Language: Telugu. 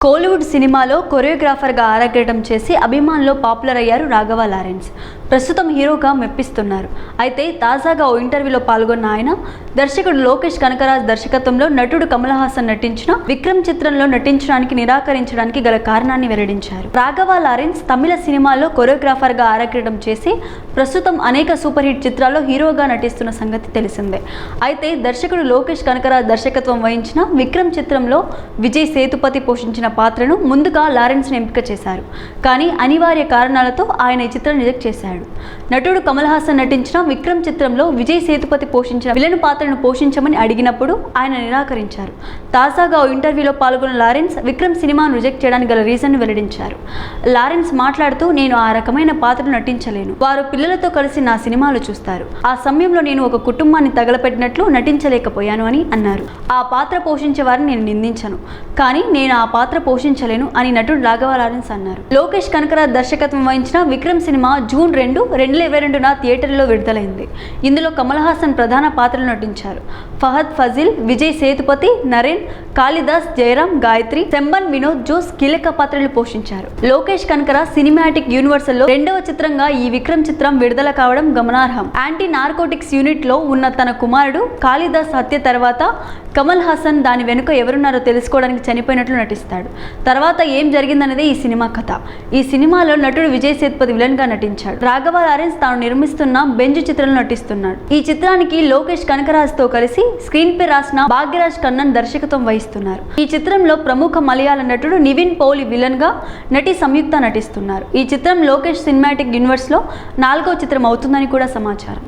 కోలీవుడ్ సినిమాలో కొరియోగ్రాఫర్గా ఆరగడం చేసి అభిమానులు పాపులర్ అయ్యారు రాఘవ లారెన్స్. ప్రస్తుతం హీరోగా మెప్పిస్తున్నారు. అయితే తాజాగా ఓ ఇంటర్వ్యూలో పాల్గొన్న ఆయన దర్శకుడు లోకేష్ కనకరాజ్ దర్శకత్వంలో నటుడు కమల్ హాసన్ నటించిన విక్రమ్ చిత్రంలో నటించడానికి నిరాకరించడానికి గల కారణాన్ని వెల్లడించారు. రాఘవ లారెన్స్ తమిళ సినిమాలో కొరియోగ్రాఫర్గా ఆరగ్రడం చేసి ప్రస్తుతం అనేక సూపర్ హిట్ చిత్రాల్లో హీరోగా నటిస్తున్న సంగతి తెలిసిందే. అయితే దర్శకుడు లోకేష్ కనకరాజ్ దర్శకత్వం వహించిన విక్రమ్ చిత్రంలో విజయ్ సేతుపతి పోషించిన పాత్రను ముందుగా లారెన్స్ ఎంపిక చేశారు. కానీ అనివార్య కారణాలతో ఆయన ఈ చిత్రం రిజెక్ట్ చేశాడు. నటుడు కమల్ హాసన్ నటించిన విక్రమ్ చిత్రంలో విజయ్ సేతుపతి పోషించిన విలన్ పాత్రను పోషించమని అడిగినప్పుడు ఆయన నిరాకరించారు. తాజాగా ఓ ఇంటర్వ్యూలో పాల్గొన్న లారెన్స్ విక్రమ్ సినిమాను రిజెక్ట్ చేయడానికి గల రీజన్ వెల్లడించారు. లారెన్స్ మాట్లాడుతూ నేను ఆ రకమైన పాత్రను నటించలేను. వారు పిల్లలతో కలిసి నా సినిమాలు చూస్తారు. ఆ సమయంలో నేను ఒక కుటుంబాన్ని తగలపెట్టినట్లు నటించలేకపోయాను అని అన్నారు. ఆ పాత్ర పోషించే వారిని నేను నిందించను. కానీ నేను ఆ పాత్ర పోషించలేను అని నటుడు రాఘవ లారెన్స్ అన్నారు. లోకేష్ కనకరాజ్ దర్శకత్వం వహించిన విక్రమ్ సినిమా జూన్ రెండు రెండు రెండులో ఇరవై రెండున థియేటర్లో విడుదలైంది. ఇందులో కమల్ హాసన్ ప్రధాన పాత్రలు నటించారు. ఫహద్ ఫజిల్ విజయ్ సేతుపతి నరేన్ కాళిదాస్ జయరాం గాయత్రి సెంబన్ వినోద్ జోస్ కీలక పాత్రలు పోషించారు. లోకేష్ కనకర సినిమాటిక్ యూనివర్సల్లో రెండవ చిత్రంగా ఈ విక్రమ్ చిత్రం విడుదల కావడం గమనార్హం. యాంటీ నార్కోటిక్స్ యూనిట్లో ఉన్న తన కుమారుడు కాళిదాస్ హత్య తర్వాత కమల్ హాసన్ దాని వెనుక ఎవరున్నారో తెలుసుకోవడానికి చనిపోయినట్లు నటిస్తాడు. తర్వాత ఏం జరిగిందనేదే ఈ సినిమా కథ. ఈ సినిమాలో నటుడు విజయ్ సేతుపతి విలన్గా నటించాడు. రాఘవ లారెన్స్ తాను నిర్మిస్తున్న బెంజ్ చిత్రంలో నటిస్తున్నాడు. ఈ చిత్రానికి లోకేష్ కనకరాజ్తో కలిసి స్క్రీన్ పే రాసిన భాగ్యరాజ్ కన్నన్ దర్శకత్వం వహిస్తున్నారు. ఈ చిత్రంలో ప్రముఖ మలయాళ నటుడు నివిన్ పౌలి విలన్గా నటి సంయుక్త నటిస్తున్నారు. ఈ చిత్రం లోకేష్ సినిమాటిక్ యూనివర్స్లో నాలుగో చిత్రం అవుతుందని కూడా సమాచారం.